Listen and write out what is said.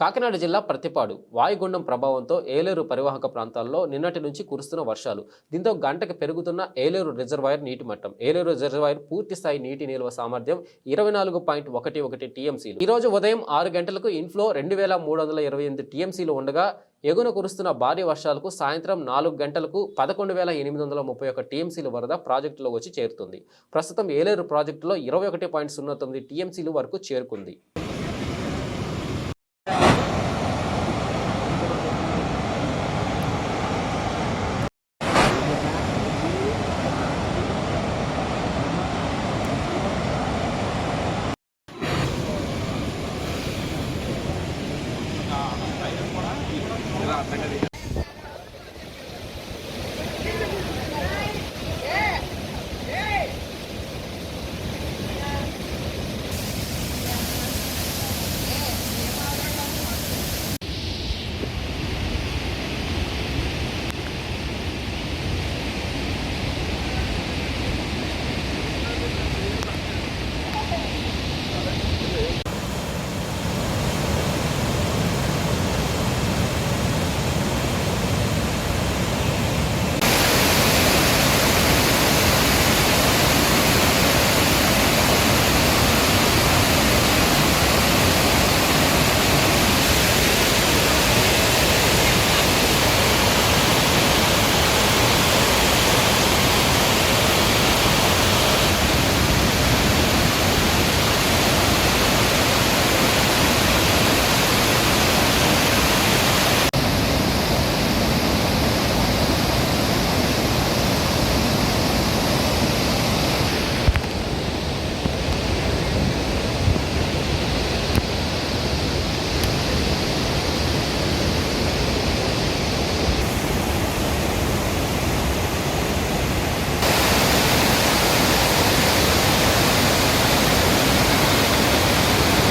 కాకినాడ జిల్లా ప్రతిపాడు వాయుగుండం ప్రభావంతో ఏలేరు పరివాహక ప్రాంతాల్లో నిన్నటి నుంచి కురుస్తున్న వర్షాలు. దీంతో గంటకు పెరుగుతున్న ఏలేరు రిజర్వాయర్ నీటి మట్టం. ఏలేరు రిజర్వాయర్ పూర్తి స్థాయి నీటి నిల్వ సామర్థ్యం ఇరవై నాలుగు పాయింట్ ఒకటి ఒకటి టీఎంసీలు. ఈ రోజు ఉదయం ఆరు గంటలకు ఇన్ఫ్లో రెండు వేల మూడు వందల ఇరవై ఎనిమిది టీఎంసీలు ఉండగా ఎగున కురుస్తున్న భారీ వర్షాలకు సాయంత్రం నాలుగు గంటలకు పదకొండు వేల ఎనిమిది వందల ముప్పై ఒక టీఎంసీల వరద ప్రాజెక్టులో వచ్చి చేరుతుంది. ప్రస్తుతం ఏలేరు ప్రాజెక్టులో ఇరవై ఒకటి పాయింట్ సున్నా తొమ్మిది టీఎంసీలు వరకు చేరుకుంది. Obrigado, galera.